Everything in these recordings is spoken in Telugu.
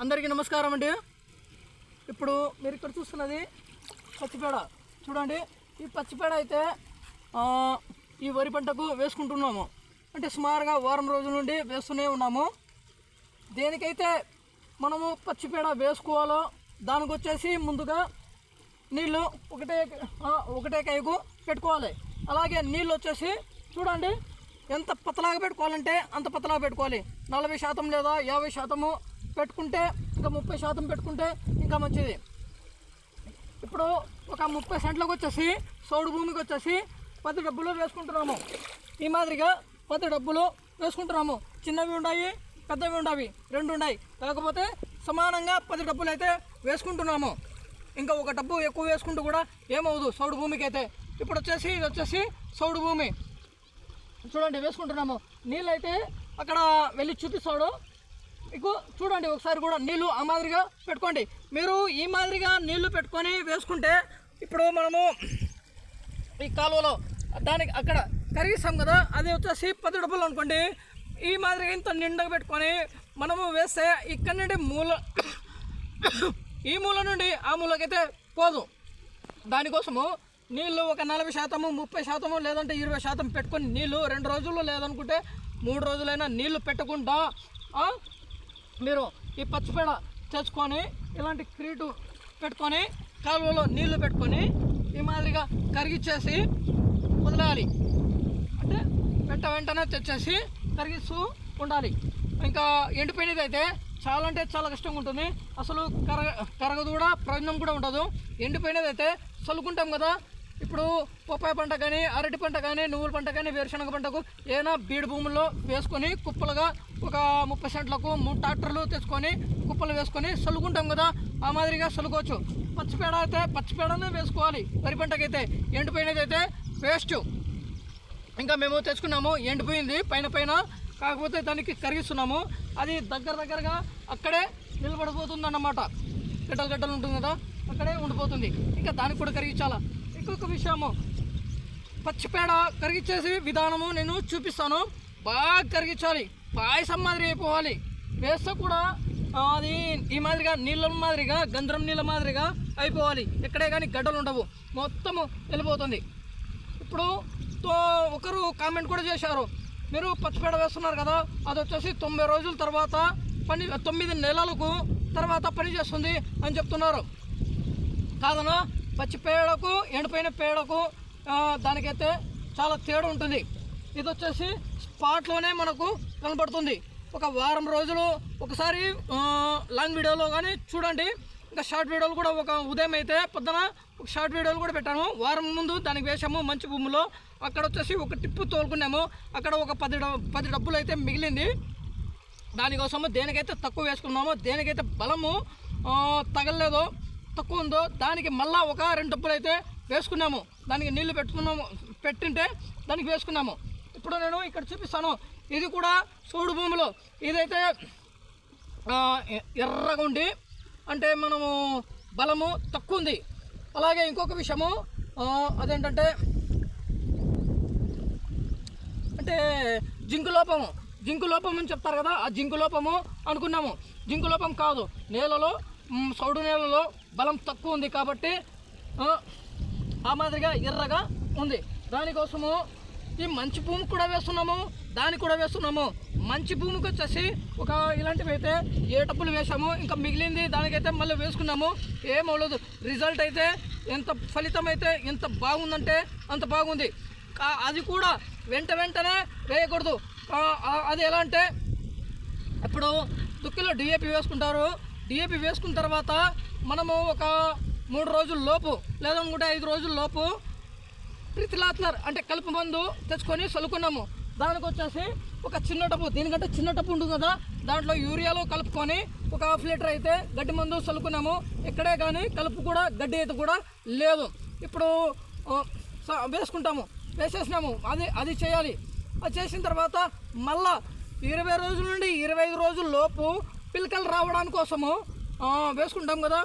అందరికీ నమస్కారం అండి. ఇప్పుడు మీరు ఇక్కడ చూస్తున్నది పచ్చిపేడ. చూడండి ఈ పచ్చిపేడ అయితే ఈ వరి పంటకు వేసుకుంటున్నాము. అంటే సుమారుగా వారం రోజుల నుండి వేస్తూనే ఉన్నాము. దేనికైతే మనము పచ్చిపేడ వేసుకోవాలో దానికి వచ్చేసి ముందుగా నీళ్ళు ఒకటే ఒకటే కైకు పెట్టుకోవాలి. అలాగే నీళ్ళు వచ్చేసి చూడండి ఎంత పతలాగా పెట్టుకోవాలంటే అంత పతలాగా పెట్టుకోవాలి. నలభై శాతం లేదా యాభై శాతము పెట్టుకుంటే ఇంకా ముప్పై శాతం పెట్టుకుంటే ఇంకా మంచిది. ఇప్పుడు ఒక ముప్పై సెంట్లకు వచ్చేసి సోడు భూమికి వచ్చేసి పది డబ్బులు వేసుకుంటున్నాము. ఈ మాదిరిగా పది డబ్బులు వేసుకుంటున్నాము. చిన్నవి ఉన్నాయి పెద్దవి ఉండవి రెండు ఉన్నాయి కాకపోతే సమానంగా పది డబ్బులు అయితే వేసుకుంటున్నాము. ఇంకా ఒక డబ్బు ఎక్కువ వేసుకుంటూ కూడా ఏమవుదు సౌడు భూమికి అయితే. ఇప్పుడు వచ్చేసి ఇది వచ్చేసి సౌడు భూమి. చూడండి వేసుకుంటున్నాము. నీళ్ళు అయితే అక్కడ వెళ్ళి చూపిస్తాడు. మీకు చూడండి ఒకసారి కూడా నీళ్ళు ఆ మాదిరిగా పెట్టుకోండి. మీరు ఈ మాదిరిగా నీళ్ళు పెట్టుకొని వేసుకుంటే ఇప్పుడు మనము ఈ కాలువలో దానికి అక్కడ కరిగిస్తాం కదా అది వచ్చేసి పది డబ్బులు అనుకోండి. ఈ మాదిరిగా ఇంత నిండగా పెట్టుకొని మనము వేస్తే ఇక్కడ నుండి మూల ఈ మూల నుండి ఆ మూలకైతే పోదు. దానికోసము నీళ్ళు ఒక నలభై శాతము ముప్పై శాతము లేదంటే ఇరవై శాతం పెట్టుకొని నీళ్ళు రెండు రోజులు లేదనుకుంటే మూడు రోజులైనా నీళ్ళు పెట్టకుండా మీరు ఈ పచ్చిపేడ తెచ్చుకొని ఇలాంటి క్రీటు పెట్టుకొని కాలువలో నీళ్ళు పెట్టుకొని ఈ మాదిరిగా కరిగిచ్చేసి వదిలేయాలి అంటే వెంట వెంటనే తెచ్చేసి కరిగిస్తూ ఉండాలి. ఇంకా ఎండిపోయినది అయితే చాలా అంటే చాలా కష్టంగా ఉంటుంది. అసలు కరగ కరగదు కూడా ప్రయోజనం కూడా ఉండదు. ఎండిపోయినది అయితే చల్లుకుంటాం కదా ఇప్పుడు బొప్పాయి పంట కానీ అరటి పంట కానీ నువ్వుల పంట కానీ వేరుశనగ పంటకు ఏదైనా బీడు భూముల్లో వేసుకొని కుప్పలుగా ఒక ముప్పై సెంట్లకు మూడు ట్రాక్టర్లు తెచ్చుకొని కుప్పలు వేసుకొని చల్లుకుంటాం కదా ఆ మాదిరిగా చల్లుకోవచ్చు పచ్చిపేడ అయితే పచ్చిపేడనే వేసుకోవాలి. వరి పంటకైతే ఎండిపోయినది అయితే వేస్ట్. ఇంకా మేము తెచ్చుకున్నాము ఎండిపోయింది పైన పైన. కాకపోతే దానికి కరిగిస్తున్నాము. అది దగ్గర దగ్గరగా అక్కడే నిలబడిపోతుంది అన్నమాట గడ్డలు గడ్డలు ఉంటుంది కదా అక్కడే ఉండిపోతుంది. ఇంకా దానికి కూడా కరిగించాలా? ఇంకొక విషయము. పచ్చిపేడ కరిగించేసి విధానము నేను చూపిస్తాను. బాగా కరిగించాలి. పాయసం మాదిరి అయిపోవాలి. వేస్తే కూడా అది ఈ మాదిరిగా నీళ్ళ మాదిరిగా గంధరం నీళ్ళ మాదిరిగా అయిపోవాలి. ఎక్కడే కానీ గడ్డలు ఉండవు. మొత్తము వెళ్ళిపోతుంది. ఇప్పుడు తో ఒకరు కామెంట్ కూడా చేశారు. మీరు పచ్చిపేడ వేస్తున్నారు కదా అది వచ్చేసి తొంభై రోజుల తర్వాత పని తొమ్మిది నెలలకు తర్వాత పని చేస్తుంది అని చెప్తున్నారు. కాదనా పచ్చి పేడకు ఎండిపోయిన పేడకు దానికైతే చాలా తేడా ఉంటుంది. ఇది వచ్చేసి స్పాట్లోనే మనకు కనబడుతుంది. ఒక వారం రోజులు ఒకసారి లాంగ్ వీడియోలో కానీ చూడండి. ఇంకా షార్ట్ వీడియోలు కూడా ఒక ఉదయం అయితే పొద్దున ఒక షార్ట్ వీడియోలు కూడా పెట్టాము వారం ముందు దానికి వేసాము మంచి భూమిలో. అక్కడ వచ్చేసి ఒక టిప్పు తోలుకున్నాము. అక్కడ ఒక పది డ- పది డబ్బులు అయితే మిగిలింది. దానికోసము దేనికైతే తక్కువ వేసుకున్నామో దేనికైతే బలము తగలలేదో తక్కువ ఉందో దానికి మళ్ళీ ఒక రెండు డబ్బులు అయితే వేసుకున్నాము. దానికి నీళ్ళు పెట్టుకున్నాము పెట్టింటే దానికి వేసుకున్నాము. ఇప్పుడు నేను ఇక్కడ చూపిస్తాను. ఇది కూడా సూడు భూమిలో. ఇదైతే ఎర్రగా ఉండి అంటే మనము బలము తక్కువ ఉంది. అలాగే ఇంకొక విషయము అదేంటంటే అంటే జింకు లోపము. జింకు లోపం అని చెప్తారు కదా ఆ జింకు లోపము అనుకున్నాము. జింకు లోపం కాదు. నేలలో సౌడు నేలలో బలం తక్కువ ఉంది కాబట్టి ఆ, మాదిరిగా ఎర్రగా ఉంది. దానికోసము ఈ మంచి భూమికి కూడా వేస్తున్నాము దానికి కూడా వేస్తున్నాము. మంచి భూమికి వచ్చేసి ఒక ఇలాంటివి అయితే ఏ డబ్బులు వేసాము ఇంకా మిగిలింది దానికైతే మళ్ళీ వేసుకున్నాము. ఏం అవ్వలేదు. రిజల్ట్ అయితే ఎంత ఫలితం అయితే ఎంత బాగుందంటే అంత బాగుంది. అది కూడా వెంట వెంటనే వేయకూడదు. అది ఎలా అంటే ఇప్పుడు దుక్కిలో డిఏపి వేసుకుంటారు. డిఏపి వేసుకున్న తర్వాత మనము ఒక మూడు రోజుల లోపు లేదనుకుంటే ఐదు రోజుల లోపు ప్రితిలాత్నర్ అంటే కలుపు మందు తెచ్చుకొని చల్లుకున్నాము. దానికి వచ్చేసి ఒక చిన్న టప్పు దీనికంటే చిన్న టప్పు ఉంటుంది కదా దాంట్లో యూరియాలో కలుపుకొని ఒక హాఫ్ లీటర్ అయితే గడ్డి మందు చల్లుకున్నాము. ఇక్కడే కానీ కలుపు కూడా గడ్డి అయితే కూడా లేదు. ఇప్పుడు స- వేసుకుంటాము. వేసేసినాము. అది అది చేయాలి. అది చేసిన తర్వాత మళ్ళా ఇరవై రోజుల నుండి ఇరవై ఐదు రోజుల లోపు పిలకలు రావడానికి కోసము వేసుకుంటాం కదా.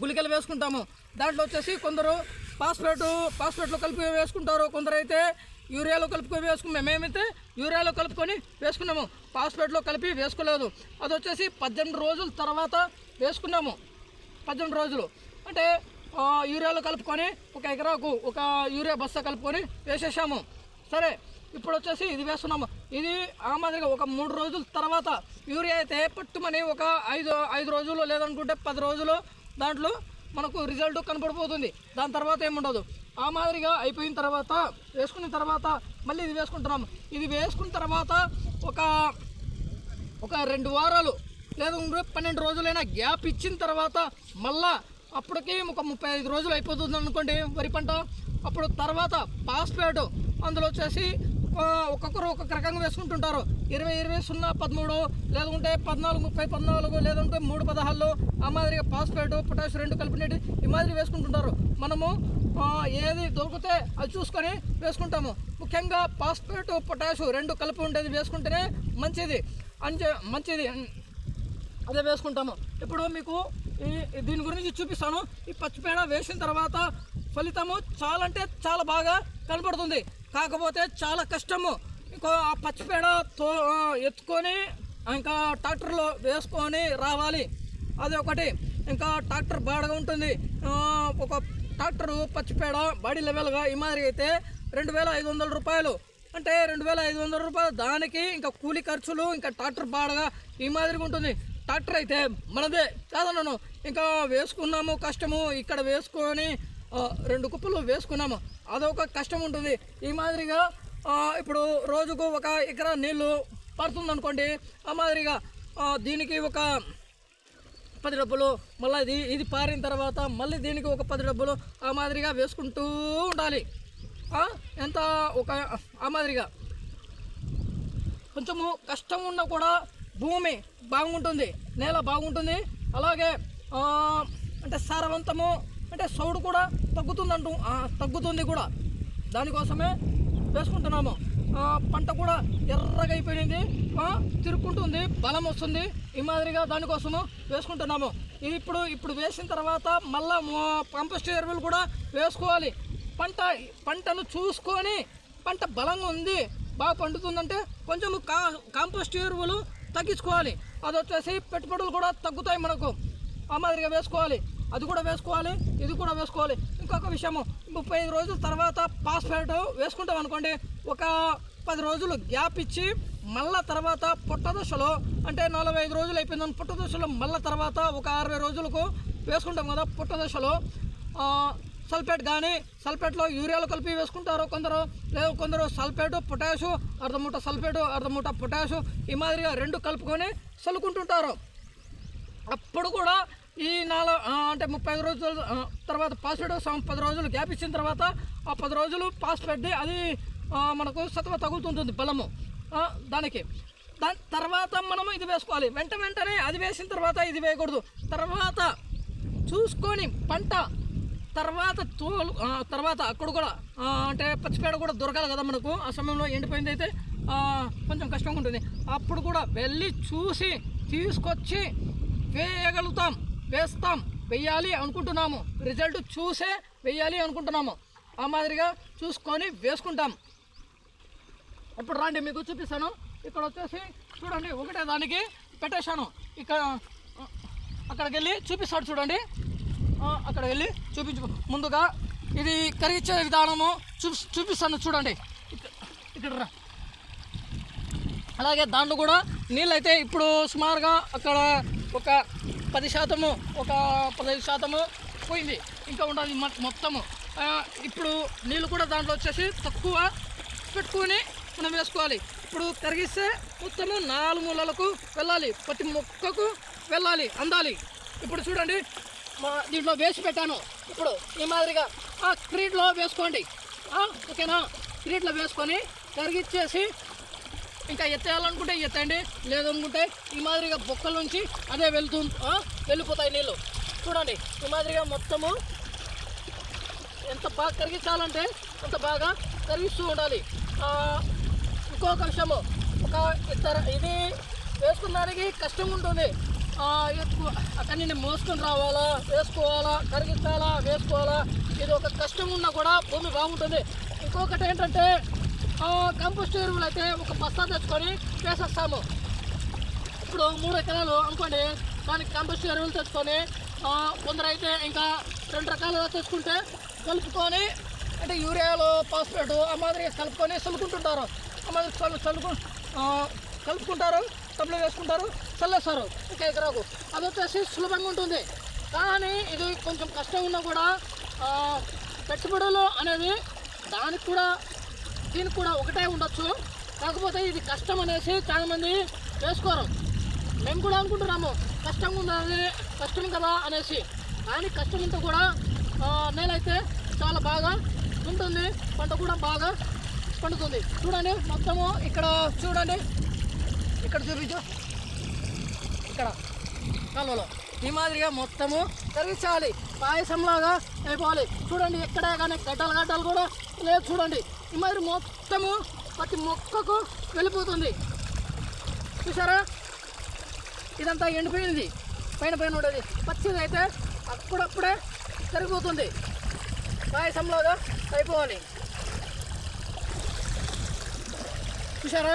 గుళికలు వేసుకుంటాము. దాంట్లో వచ్చేసి కొందరు పాస్పేటు పాస్పేట్లో కలిపి వేసుకుంటారు. కొందరైతే యూరియాలో కలుపుకొని వేసుకున్నాం మేమైతే యూరియాలో కలుపుకొని వేసుకున్నాము. ఫాస్ఫేట్లో కలిపి వేసుకోలేదు. అది వచ్చేసి పద్దెనిమిది రోజుల తర్వాత వేసుకున్నాము. పద్దెనిమిది రోజులు. అంటే యూరియాలో కలుపుకొని ఒక ఎకరాకు ఒక యూరియా బస్తా కలుపుకొని వేసేసాము. సరే ఇప్పుడు వచ్చేసి ఇది వేస్తున్నాము. ఇది ఆ మాదిరిగా ఒక మూడు రోజుల తర్వాత యూరియా అయితే పట్టుమని ఒక ఐదు ఐదు రోజులు లేదనుకుంటే పది రోజులు దాంట్లో మనకు రిజల్ట్ కనపడిపోతుంది. దాని తర్వాత ఏముండదు? ఆ మాదిరిగా అయిపోయిన తర్వాత వేసుకున్న తర్వాత మళ్ళీ ఇది వేసుకుంటున్నాము. ఇది వేసుకున్న తర్వాత ఒక ఒక రెండు వారాలు లేదా పన్నెండు రోజులైనా గ్యాప్ ఇచ్చిన తర్వాత మళ్ళా అప్పటికి ఒక ముప్పై ఐదు రోజులు అయిపోతుంది అనుకోండి వరి పంట. అప్పుడు తర్వాత పాస్పేట్ అందులో వచ్చేసి ఒక్కొక్కరు ఒక్కొక్క రకంగా వేసుకుంటుంటారు. ఇరవై ఇరవై సున్నా పదమూడు లేదంటే పద్నాలుగు ముప్పై పద్నాలుగు లేదంటే మూడు పదహారులు ఆ మాదిరిగా పాస్పేట్ పొటాష్ రెండు కలిపినట్టు ఈ మాదిరి వేసుకుంటుంటారు. మనము ఏది దొరికితే అది చూసుకొని వేసుకుంటాము. ముఖ్యంగా పాస్పేట్ పొటాష్ రెండు కలిపి ఉండేది వేసుకుంటేనే మంచిది. అంచే మంచిది. అదే వేసుకుంటాము. ఇప్పుడు మీకు ఈ దీని గురించి చూపిస్తాను. ఈ పచ్చిపేడ వేసిన తర్వాత ఫలితము చాలా అంటే చాలా బాగా కనబడుతుంది కాకపోతే చాలా కష్టము. ఇంకో ఆ పచ్చిపేడ తో ఎత్తుకొని ఇంకా ట్రాక్టర్లో వేసుకొని రావాలి. అది ఒకటి ఇంకా ట్రాక్టర్ బాడగా ఉంటుంది. ఒక ట్రాక్టరు పచ్చిపేడ బాడీ లెవెల్గా ఈ మాదిరి అయితే రెండు వేల ఐదు వందల రూపాయలు. అంటే రెండు వేల ఐదు వందల రూపాయలు దానికి ఇంకా కూలి ఖర్చులు ఇంకా ట్రాక్టర్ బాడగా ఈ మాదిరిగా ఉంటుంది. ట్రాక్టర్ అయితే మనదే. కాదన్నాను ఇంకా వేసుకున్నాము కష్టము. ఇక్కడ వేసుకొని రెండు కుప్పలు వేసుకున్నాము. అదొక కష్టం ఉంటుంది. ఈ మాదిరిగా ఇప్పుడు రోజుకు ఒక ఎకరా నీళ్ళు పడుతుంది అనుకోండి ఆ మాదిరిగా దీనికి ఒక పది డబ్బులు మళ్ళీ ఇది ఇది పారిన తర్వాత మళ్ళీ దీనికి ఒక పది డబ్బులు ఆ మాదిరిగా వేసుకుంటూ ఉండాలి. ఎంత ఒక ఆ మాదిరిగా. కొంచెము కష్టం ఉన్నా కూడా భూమి బాగుంటుంది నేల బాగుంటుంది. అలాగే అంటే సారవంతము అంటే సౌడు కూడా తగ్గుతుందంటూ తగ్గుతుంది కూడా. దానికోసమే వేసుకుంటున్నాము. పంట కూడా ఎర్రగా అయిపోయింది. తిరుక్కుంటుంది బలం వస్తుంది ఈ మాదిరిగా దానికోసము వేసుకుంటున్నాము. ఇప్పుడు ఇప్పుడు వేసిన తర్వాత మళ్ళా కంపోస్ట్ ఎరువులు కూడా వేసుకోవాలి. పంట పంటను చూసుకొని పంట బలంగా ఉంది బాగా పండుతుందంటే కొంచెం కా కాంపోస్ట్ ఎరువులు తగ్గించుకోవాలి. అది వచ్చేసి పెట్టుబడులు కూడా తగ్గుతాయి మనకు. ఆ మాదిరిగా వేసుకోవాలి. అది కూడా వేసుకోవాలి ఇది కూడా వేసుకోవాలి. ఇంకొక విషయము ముప్పై ఐదు రోజుల తర్వాత పాస్పేట్ వేసుకుంటాం అనుకోండి. ఒక పది రోజులు గ్యాప్ ఇచ్చి మళ్ళా తర్వాత పుట్టదశలో అంటే నలభై ఐదు రోజులు అయిపోయిందని పుట్టదశలో మళ్ళా తర్వాత ఒక అరవై రోజులకు వేసుకుంటాం కదా పుట్టదశలో. సల్ఫేట్ కానీ సల్ఫేట్లో యూరియాలు కలిపి వేసుకుంటారు కొందరు. లేదు కొందరు సల్ఫేటు పొటాషు అర్ధమూట సల్ఫేటు అర్ధమూట పొటాషు ఈ మాదిరిగా రెండు కలుపుకొని చల్లుకుంటుంటారు. అప్పుడు కూడా ఈ నాలుగు అంటే ముప్పై రోజుల తర్వాత పాస్పేట్ పది రోజులు గ్యాప్ ఇచ్చిన తర్వాత ఆ పది రోజులు పాస్పేట్ది అది మనకు సత్వ తగులుతుంటుంది బలము దానికి. దాని తర్వాత మనము ఇది వేసుకోవాలి. వెంట వెంటనే అది వేసిన తర్వాత ఇది వేయకూడదు. తర్వాత చూసుకొని పంట తర్వాత తోలు తర్వాత అక్కడ కూడా అంటే పచ్చిపేడ కూడా దొరకాలి కదా మనకు. ఆ సమయంలో ఎండిపోయింది అయితే కొంచెం కష్టంగా ఉంటుంది. అప్పుడు కూడా వెళ్ళి చూసి తీసుకొచ్చి వేయగలుగుతాం. వేస్తాం. వెయ్యాలి అనుకుంటున్నాము. రిజల్ట్ చూసే వెయ్యాలి అనుకుంటున్నాము. ఆ మాదిరిగా చూసుకొని వేసుకుంటాం. ఇప్పుడు రండి మీకు చూపిస్తాను. ఇక్కడ వచ్చేసి చూడండి ఒకటే దానికి పెట్టేశాను. ఇక్కడ అక్కడికి వెళ్ళి చూపిస్తాడు చూడండి. అక్కడికి అక్కడ వెళ్ళి చూపించు. ముందుగా ఇది కరిగించే విధానము చూపి చూపిస్తాను చూడండి. ఇక్కడ అలాగే దాంట్లో కూడా నీళ్ళు అయితే ఇప్పుడు సుమారుగా అక్కడ ఒక పది శాతము ఒక పదహైదు శాతము పోయింది. ఇంకా ఉండాలి మొత్తము. ఇప్పుడు నీళ్ళు కూడా దాంట్లో వచ్చేసి తక్కువ పెట్టుకొని మనం వేసుకోవాలి. ఇప్పుడు కరిగిస్తే మొత్తము నాలుగు మూలలకు వెళ్ళాలి. ప్రతి మొక్కకు వెళ్ళాలి అందాలి. ఇప్పుడు చూడండి మా దీంట్లో వేసి పెట్టాను. ఇప్పుడు ఈ మాదిరిగా ఆ క్రీడ్లో వేసుకోండి. ఓకేనా? క్రీడ్లో వేసుకొని కరిగిచ్చేసి ఇంకా ఎత్తేయాలనుకుంటే ఎత్తండి. లేదనుకుంటే ఈ మాదిరిగా బొక్కల నుంచి అదే వెళ్తూ వెళ్ళిపోతాయి నీళ్ళు చూడండి ఈ మాదిరిగా మొత్తము ఎంత బాగా కరిగించాలంటే అంత బాగా కరిగిస్తూ ఉండాలి. ఇంకొక విషయము ఒక ఇతర ఇది వేసుకున్నానికి కష్టం ఉంటుంది. ఆ, ఎక్కువ అక్కడి మోసుకొని రావాలా వేసుకోవాలా కరిగించాలా వేసుకోవాలా ఇది ఒక కష్టం ఉన్నా కూడా భూమి బాగుంటుంది. ఇంకొకటి ఏంటంటే కంపోస్ట్ ఎరువులు అయితే ఒక బస్తా తెచ్చుకొని వేసేస్తాము. ఇప్పుడు మూడు ఎకరాలు అనుకోండి దానికి కంపోస్ట్ ఎరువులు తెచ్చుకొని ఆ, కొందరైతే ఇంకా రెండు రకాలుగా తెచ్చుకుంటే కలుపుకొని అంటే యూరియాలు ఫాస్ఫేట్ ఆ మాదిరి కలుపుకొని చల్లుకుంటుంటారు. ఆ మాదిరి చల్లు చల్లుకు కలుపుకుంటారు టబ్లో వేసుకుంటారు చల్లేస్తారు ఒక ఎకరాకు. అది వచ్చేసి సులభంగా ఉంటుంది. కానీ ఇది కొంచెం కష్టం ఉన్నా కూడా పెట్టుబడులు అనేది దానికి కూడా దీనికి కూడా ఒకటే ఉండొచ్చు. కాకపోతే ఇది కష్టం అనేసి చాలామంది వేసుకోరు. మేము కూడా అనుకుంటున్నాము కష్టంగా ఉన్నది కష్టం కదా అనేసి. కానీ కష్టం ఉంటే కూడా నేలైతే చాలా బాగా ఉంటుంది. పంట కూడా బాగా పండుతుంది. చూడండి మొత్తము ఇక్కడ చూడండి. ఇక్కడ చూపించు. ఇక్కడ కాలువలో. ఈ మాదిరిగా మొత్తము కరిగించాలి పాయసంలాగా అయిపోవాలి. చూడండి ఎక్కడ కానీ గడ్డలు గడ్డలు కూడా లేదు చూడండి. ఈ మాదిరి మొత్తము ప్రతి మొక్కకు వెళ్ళిపోతుంది. చూసారా ఇదంతా ఎండిపోయింది. పైన పైన ఉండేది. పచ్చిది అయితే అప్పుడప్పుడే తరిగిపోతుంది. పాయసంలాగా అయిపోవాలి. చూసారా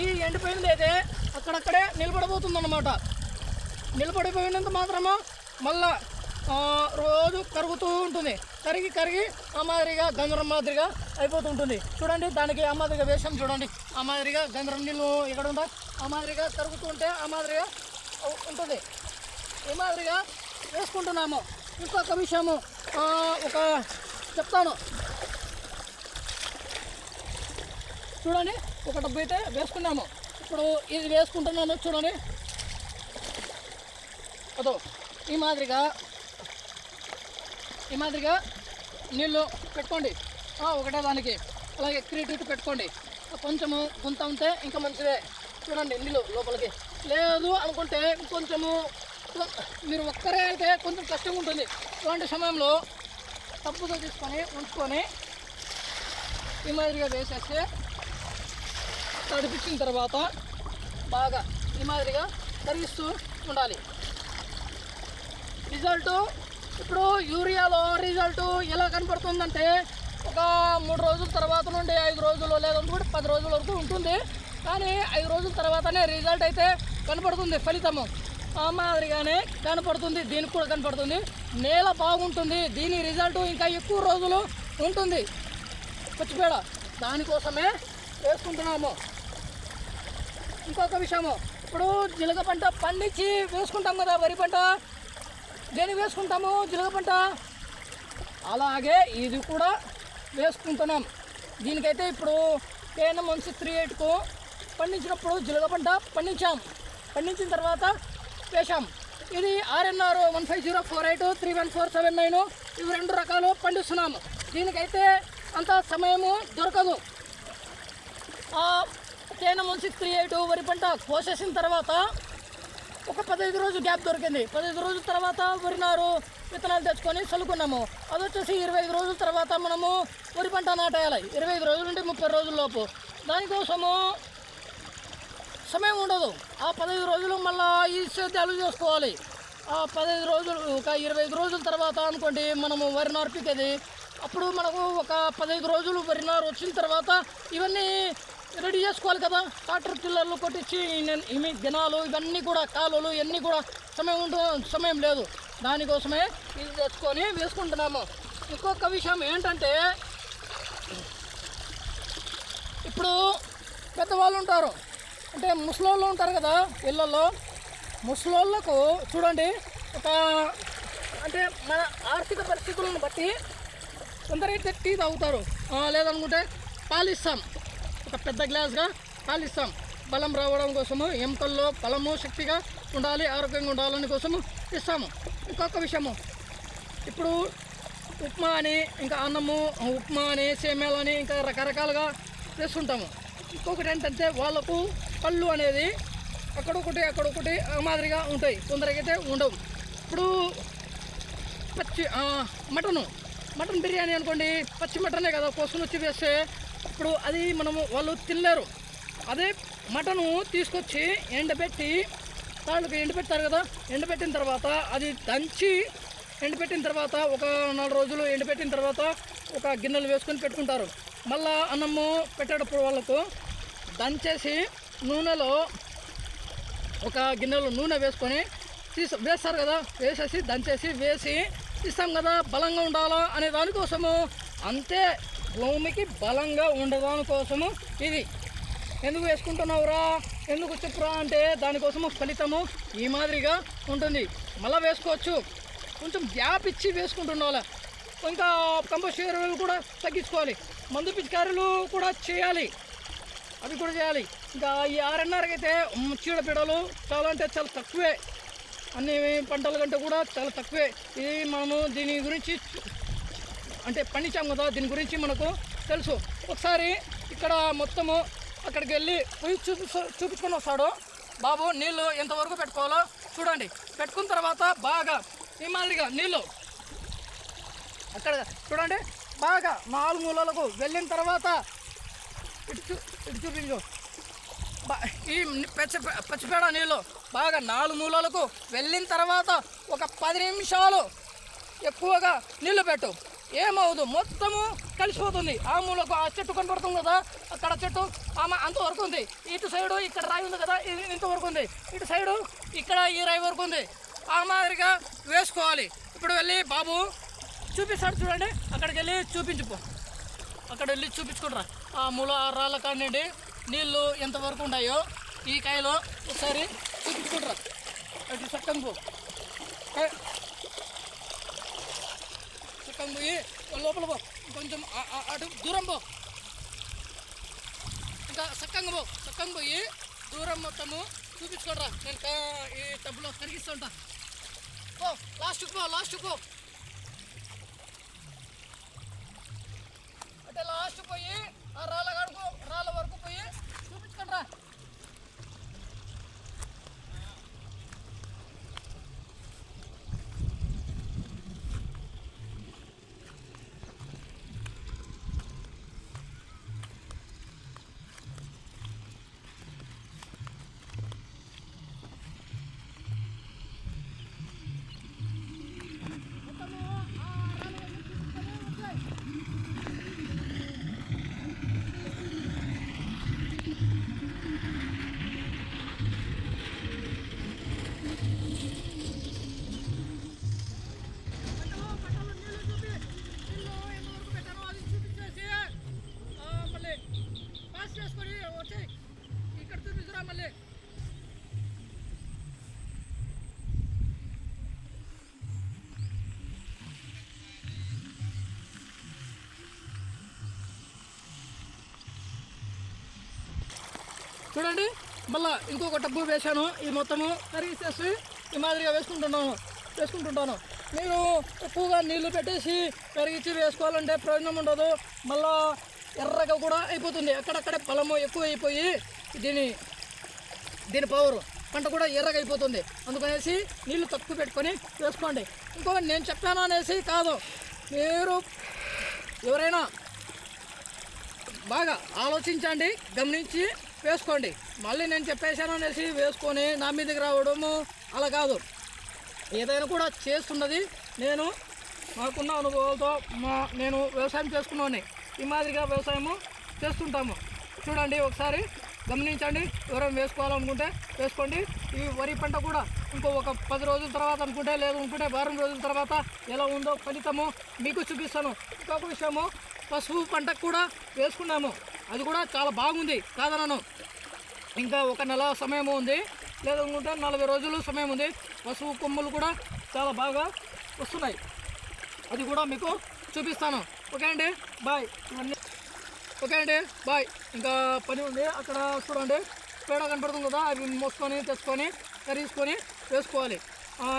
ఈ ఎండిపోయినది అయితే అక్కడక్కడే నిలబడబోతుందన్నమాట. నిలబడిపోయినంత మాత్రము మళ్ళా రోజు కరుగుతూ ఉంటుంది. కరిగి కరిగి ఆ మాదిరిగా గంధరం మాదిరిగా అయిపోతుంటుంది చూడండి దానికి ఆ మాదిరిగా వేషం చూడండి. ఆ మాదిరిగా గంధరం నీళ్ళు ఎక్కడ ఉందా? ఆ మాదిరిగా కరుగుతూ ఉంటే ఆ మాదిరిగా ఉంటుంది. ఈ మాదిరిగా వేసుకుంటున్నాము. ఇంకొక విషయము ఒక చెప్తాను. చూడండి ఒక డబ్బు అయితే వేసుకున్నాము. ఇప్పుడు ఇది వేసుకుంటున్నాను చూడండి. అదో ఈ మాదిరిగా ఈ మాదిరిగా నీళ్ళు పెట్టుకోండి. ఒకటే దానికి. అలాగే క్రియేటివిటీ పెట్టుకోండి. కొంచెము గుంత ఉంటే ఇంకా మంచిదే. చూడండి నీళ్ళు లోపలికి. లేదు అనుకుంటే కొంచెము మీరు ఒక్కరే అయితే కొంచెం కష్టంగా ఉంటుంది. ఇలాంటి సమయంలో తప్పుతో తీసుకొని ఉంచుకొని ఈ మాదిరిగా వేసేస్తే తడిపించిన తర్వాత బాగా ఈ మాదిరిగా కరిగిస్తూ ఉండాలి. రిజల్ట్ ఇప్పుడు యూరియాలో రిజల్ట్ ఎలా కనపడుతుందంటే ఒక మూడు రోజుల తర్వాత నుండి ఐదు రోజులు లేదంటే పది రోజుల వరకు ఉంటుంది. కానీ ఐదు రోజుల తర్వాతనే రిజల్ట్ అయితే కనపడుతుంది ఫలితము. ఆ మాదిరిగానే కనపడుతుంది దీనికి కూడా కనపడుతుంది. నేల బాగుంటుంది దీని రిజల్ట్ ఇంకా ఎక్కువ రోజులు ఉంటుంది. పచ్చిపేడ దానికోసమే వేసుకుంటున్నాము. ఇంకొక విషయము. ఇప్పుడు జీలక పంట పండించి వేసుకుంటాం కదా వరి పంట. దేని వేసుకుంటాము జీలక పంట? అలాగే ఇది కూడా వేసుకుంటున్నాం. దీనికైతే ఇప్పుడు కేఎన్ఎం వన్ త్రీ ఎయిట్కు పండించినప్పుడు జీలక పంట పండించాం. పండించిన తర్వాత వేశాం. ఇది RNR one five zero four eight three one four seven nine ఇవి రెండు రకాలు పండిస్తున్నాము దీనికైతే అంత సమయము దొరకదు. KNM one six three eight వరి పంట కోసేసిన తర్వాత ఒక పదహైదు రోజులు గ్యాప్ దొరికింది. పదహైదు రోజుల తర్వాత వరి నారు విత్తనాలు తెచ్చుకొని చల్లుకున్నాము. అది వచ్చేసి ఇరవై ఐదు రోజుల తర్వాత మనము వరి పంట నాటేయాలి. ఇరవై ఐదు రోజుల నుండి ముప్పై రోజుల లోపు. దానికోసము సమయం ఉండదు. ఆ పదహైదు రోజులు మళ్ళీ ఈ సేద్యాలు చేసుకోవాలి. ఆ పదహైదు రోజులు ఒక ఇరవై ఐదు రోజుల తర్వాత అనుకోండి మనము వరి నారు అప్పుడు మనకు ఒక పదహైదు రోజులు వరి నారు వచ్చిన తర్వాత ఇవన్నీ రెడీ చేసుకోవాలి కదా. ట్రాక్టర్ పిల్లర్లు కొట్టించి ఇవి దినాలు ఇవన్నీ కూడా కాలువలు ఇవన్నీ కూడా సమయం ఉంటు సమయం లేదు. దానికోసమే ఇది తెచ్చుకొని వేసుకుంటున్నాము. ఇంకొక విషయం ఏంటంటే ఇప్పుడు పెద్దవాళ్ళు ఉంటారు. అంటే ముసలోళ్ళు ఉంటారు కదా ఇళ్ళల్లో. ముసలోళ్ళకు చూడండి ఒక అంటే మన ఆర్థిక పరిస్థితులను బట్టి కొందరైతే టీ తాగుతారు. లేదనుకుంటే పాలిస్తాం. పెద్ద గ్లాస్గా పాలిస్తాం. బలం రావడం కోసము ఎముకల్లో బలము శక్తిగా ఉండాలి ఆరోగ్యంగా ఉండాలని కోసము ఇస్తాము. ఇంకొక విషయము. ఇప్పుడు ఉప్మా అని ఇంకా అన్నము ఉప్మా అని సేమ్యాలని ఇంకా రకరకాలుగా చేస్తుంటాము ఇంకొకటి ఏంటంటే వాళ్ళకు పళ్ళు అనేది అక్కడొకటి అక్కడొకటి ఆ మాదిరిగా ఉంటాయి. కొందరికైతే ఉండవు. ఇప్పుడు పచ్చి మటను. మటన్ బిర్యానీ అనుకోండి పచ్చి మటనే కదా కోసం వచ్చి వేస్తే ఇప్పుడు అది మనము వాళ్ళు తినలేరు. అదే మటను తీసుకొచ్చి ఎండబెట్టి తాళ్ళకి ఎండబెడతారు కదా ఎండబెట్టిన తర్వాత అది దంచి ఎండబెట్టిన తర్వాత ఒక నాలుగు రోజులు ఎండబెట్టిన తర్వాత ఒక గిన్నెలు వేసుకొని పెట్టుకుంటారు. మళ్ళా అన్నము పెట్టేటప్పుడు వాళ్ళకు దంచేసి నూనెలో ఒక గిన్నెలో నూనె వేసుకొని తీసు వేస్తారు కదా వేసేసి దంచేసి వేసి ఇస్తాం కదా బలంగా ఉండాలా అనే దానికోసము అంతే భూమికి బలంగా ఉండదాని కోసము ఇది. ఎందుకు వేసుకుంటున్నావురా? ఎందుకు చెప్పురా అంటే దానికోసము ఫలితము ఈ మాదిరిగా ఉంటుంది. మళ్ళీ వేసుకోవచ్చు. కొంచెం గ్యాప్ ఇచ్చి వేసుకుంటుండాలి ఇంకా కంపోస్ట్ ఎరువులు కూడా తగ్గించుకోవాలి. మందు పిచికారులు కూడా చేయాలి. అవి కూడా చేయాలి. ఇంకా ఈ ఆర్ఎన్ఆర్కి అయితే చీడపీడలు చాలా అంటే చాలా తక్కువే. అన్ని పంటల కంటే కూడా చాలా తక్కువే. ఇది మనము దీని గురించి అంటే పండించాం కదా దీని గురించి మనకు తెలుసు. ఒకసారి ఇక్కడ మొత్తము అక్కడికి వెళ్ళి పోయి చూపి చూపించుకొని వస్తాడు. బాబు నీళ్ళు ఎంతవరకు పెట్టుకోవాలో చూడండి. పెట్టుకున్న తర్వాత బాగా ఈ మాదిరిగా నీళ్ళు. అక్కడ చూడండి బాగా నాలుగు మూలలకు వెళ్ళిన తర్వాత ఇటు చూ ఇటు చూపించు ఈ పచ్చి పచ్చిపేడ నీళ్ళు బాగా నాలుగు మూలలకు వెళ్ళిన తర్వాత ఒక పది నిమిషాలు ఎక్కువగా నీళ్ళు పెట్టు. ఏమవుదు? మొత్తము కలిసిపోతుంది. ఆ మూలకు ఆ చెట్టు కనపడుతుంది కదా అక్కడ చెట్టు ఆమె అంతవరకు ఉంది. ఇటు సైడు ఇక్కడ రాయి ఉంది కదా ఇది ఇంతవరకు ఉంది. ఇటు సైడు ఇక్కడ ఈ రాయి వరకు ఉంది. ఆ మాదిరిగా వేసుకోవాలి. ఇప్పుడు వెళ్ళి బాబు చూపిస్తాడు చూడండి. అక్కడికి వెళ్ళి చూపించుకో. అక్కడ వెళ్ళి చూపించుకుంటారా ఆ మూల ఆ రాళ్ళ కానివ్వండి నీళ్ళు ఎంతవరకు ఉన్నాయో ఈ కాయలో ఒకసారి చూపించుకుంటారా అటు చక్కని పో పక్కన పోయి లోపల పో. కొంచెం అటు దూరం పో. ఇంకా చక్కగా పో. సక్కంగా పోయి దూరం మొత్తము చూపించుకోడరా. నేను ఈ టబ్బులో కరిగిస్తూ ఉంటా. పో లాస్ట్కి పో లాస్ట్కి పో. అంటే లాస్ట్ పోయి ఆ రాళ్ళ కడుపు రాళ్ళ వరకు పోయి చూపించుకుంట్రా చూడండి మళ్ళా ఇంకొక టబ్బు వేశాను ఈ మొత్తము కరిగిసేసి ఈ మాదిరిగా వేసుకుంటున్నాను వేసుకుంటుంటాను. మీరు ఎక్కువగా నీళ్ళు పెట్టేసి కరిగించి వేసుకోవాలంటే ప్రయోజనం ఉండదు. మళ్ళా ఎర్రగా కూడా అయిపోతుంది. అక్కడక్కడే బలము ఎక్కువ అయిపోయి దీని దీని పవరు పంట కూడా ఎర్రగా అయిపోతుంది. అందుకనేసి నీళ్ళు తక్కువ పెట్టుకొని వేసుకోండి. ఇంకో నేను చెప్పాను అనేసి కాదు. మీరు ఎవరైనా బాగా ఆలోచించండి గమనించి వేసుకోండి. మళ్ళీ నేను చెప్పేశాను అనేసి వేసుకొని నా మీదకి రావడము అలా కాదు. ఏదైనా కూడా చేస్తున్నది నేను నాకున్న అనుభవాలతో మా నేను వ్యవసాయం చేసుకున్నాను ఈ మాదిరిగా వ్యవసాయము చేస్తుంటాము. చూడండి ఒకసారి గమనించండి. ఎవరైనా వేసుకోవాలనుకుంటే వేసుకోండి. ఈ వరి పంట కూడా ఇంకో ఒక పది రోజుల తర్వాత అనుకుంటే లేదు అనుకుంటే వారం రోజుల తర్వాత ఎలా ఉందో ఫలితము మీకు చూపిస్తాను. ఇంకొక విషయము పసుపు పంటకు కూడా వేసుకున్నాము. అది కూడా చాలా బాగుంది. కాదనను ఇంకా ఒక నెల సమయం ఉంది. లేదనుకుంటే నలభై రోజులు సమయం ఉంది. పసుపు కొమ్ములు కూడా చాలా బాగా వస్తున్నాయి. అది కూడా మీకు చూపిస్తాను. ఓకే అండి? బాయ్. ఇవన్నీ. ఓకే అండి? బాయ్. ఇంకా పని ఉంది. అక్కడ చూడండి. పేడ కనపడుతుంది కదా అవి మోసుకొని తెచ్చుకొని కరిగించుకొని వేసుకోవాలి.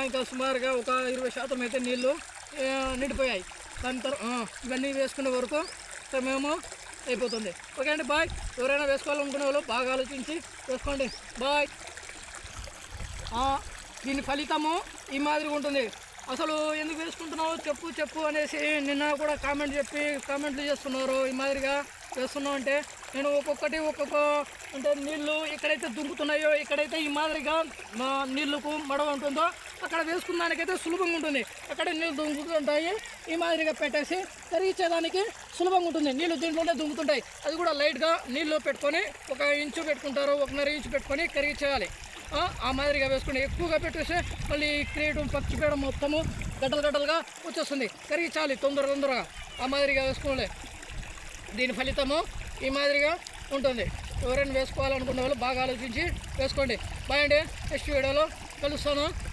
ఇంకా సుమారుగా ఒక ఇరవై శాతం అయితే నీళ్ళు నిండిపోయాయి. దాని తర్వాత ఇవన్నీ వేసుకునే వరకు మేము అయిపోతుంది. ఓకే అండి బాయ్. ఎవరైనా వేసుకోవాలనుకునే వాళ్ళు బాగా ఆలోచించి వేసుకోండి. బాయ్. దీని ఫలితము ఈ మాదిరిగా ఉంటుంది. అసలు ఎందుకు వేసుకుంటున్నావు? చెప్పు చెప్పు అనేసి నిన్న కూడా కామెంట్ చెప్పి కామెంట్లు చేస్తున్నారు. ఈ మాదిరిగా వేస్తున్నావు అంటే నేను ఒక్కొక్కటి ఒక్కొక్క అంటే నీళ్ళు ఎక్కడైతే దుంకుతున్నాయో ఎక్కడైతే ఈ మాదిరిగా మా నీళ్ళకు మడవ ఉంటుందో అక్కడ వేసుకున్నానికైతే సులభంగా ఉంటుంది. అక్కడ నీళ్ళు దుంకుతుంటాయి ఈ మాదిరిగా పెట్టేసి కరిగించేదానికి సులభంగా ఉంటుంది. నీళ్ళు దీంట్లోనే దుంగుతుంటాయి అది కూడా లైట్గా నీళ్ళు పెట్టుకొని ఒక ఇంచు పెట్టుకుంటారు. ఒకన్నర ఇంచు పెట్టుకొని కరిగించేయాలి. ఆ, ఆ మాదిరిగా వేసుకుని ఎక్కువగా పెట్టేస్తే మళ్ళీ క్రియేటివ్ పచ్చి పేడ మొత్తము గడ్డలు గడ్డలుగా వచ్చేస్తుంది. కరిగించాలి తొందర తొందరగా. ఆ మాదిరిగా వేసుకోవాలి. దీని ఫలితము ఈ మాదిరిగా ఉంటుంది. ఎవరైనా వేసుకోవాలనుకున్న వాళ్ళు బాగా ఆలోచించి వేసుకోండి. బాయ్ అండి. నెక్స్ట్ వీడియోలో కలుస్తాను.